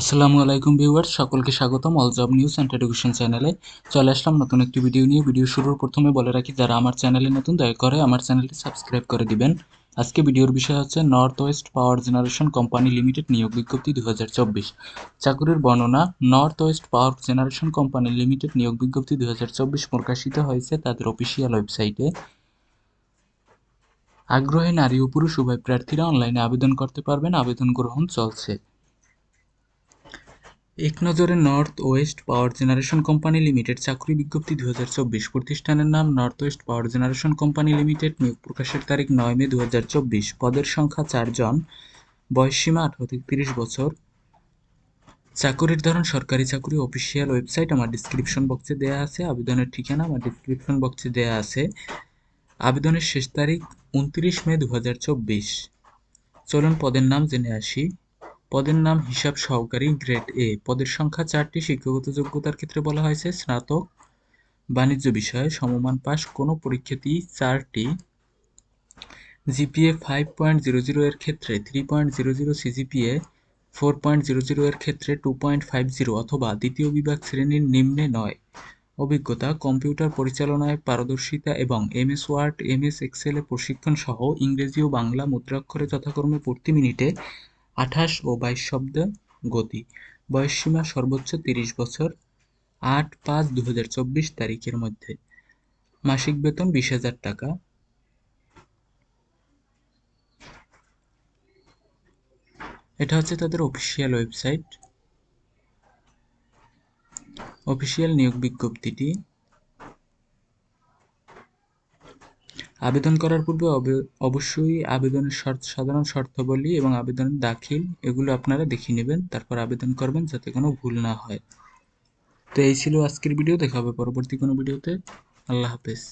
আসসালামু আলাইকুম ভিউয়ার্স, সকলকে স্বাগতম all job news and education চ্যানেলে চলে আসলাম নতুন একটি ভিডিও নিয়ে। ভিডিও শুরুর প্রথমে বলে রাখি, যারা আমার চ্যানেলে নতুন, দয়া করে আমার চ্যানেলটি সাবস্ক্রাইব করে দিবেন। আজকে ভিডিওর বিষয় হচ্ছে North West power generation company limited নিয়োগ বিজ্ঞপ্তি দু চাকুরির বর্ণনা North West power generation company limited নিয়োগ বিজ্ঞপ্তি দুই হাজার চব্বিশ প্রকাশিত হয়েছে তাদের অফিসিয়াল ওয়েবসাইটে আগ্রহী নারী ও পুরুষ উভয় প্রার্থীরা অনলাইনে আবেদন করতে পারবেন। আবেদন গ্রহণ চলছে। এক নজরে North West power generation company limited চাকরি বিজ্ঞপ্তি দু হাজার চব্বিশ প্রতিষ্ঠানের নাম North West power generation company limited নিয়োগ প্রকাশের তারিখ নয় মে দু হাজার চব্বিশ। পদের সংখ্যা চারজন। বয়সসীমা আঠারো থেকে তিরিশ বছর। চাকুরির ধরন সরকারি চাকরি, অফিসিয়াল ওয়েবসাইট আমার ডিসক্রিপশন বক্সে দেওয়া আছে। আবেদনের ঠিকানা আমার ডিসক্রিপশন বক্সে দেওয়া আছে। আবেদনের শেষ তারিখ উনত্রিশ মে দু হাজার চব্বিশ। চলুন পদের নাম জেনে আসি। পদের নাম হিসাব সহকারী গ্রেড এ। পদের সংখ্যা চারটি, শিক্ষাগত যোগ্যতার ক্ষেত্রে বলা হয়েছে স্নাতক, বাণিজ্য বিষয়ে সমমান পাস, কোনো পরীক্ষাতেই চারটি। GPA five point zero zero এর ক্ষেত্রে three point zero zero CGPA four point zero zero এর ক্ষেত্রে টু পয়েন্ট ফাইভ জিরো অথবা দ্বিতীয় বিভাগ শ্রেণির নিম্নে নয়। অভিজ্ঞতা, কম্পিউটার পরিচালনায় পারদর্শিতা এবং এমএস ওয়ার্ড, এমএস এক্সেলে প্রশিক্ষণ সহ ইংরেজি ও বাংলা মুদ্রাক্ষরে যথাক্রমে প্রতি মিনিটে আঠাশ ও বাইশ শব্দ গতি। বয়সসীমা সর্বোচ্চ তিরিশ বছর, আট পাঁচ দু হাজার চব্বিশ তারিখের মধ্যে। মাসিক বেতন বিশ হাজার টাকা। এটা হচ্ছে তাদের অফিসিয়াল ওয়েবসাইট অফিসিয়াল নিয়োগ বিজ্ঞপ্তিটি। আবেদন করার পূর্বে অবশ্যই আবেদনের শর্ত, সাধারণ শর্তাবলী এবং আবেদন দাখিল, এগুলো আপনারা দেখে নেবেন, তারপর আবেদন করবেন যাতে কোনো ভুল না হয়। তো এই ছিল আজকের ভিডিও, দেখা হবে পরবর্তী কোনো ভিডিওতে। আল্লাহ হাফেজ।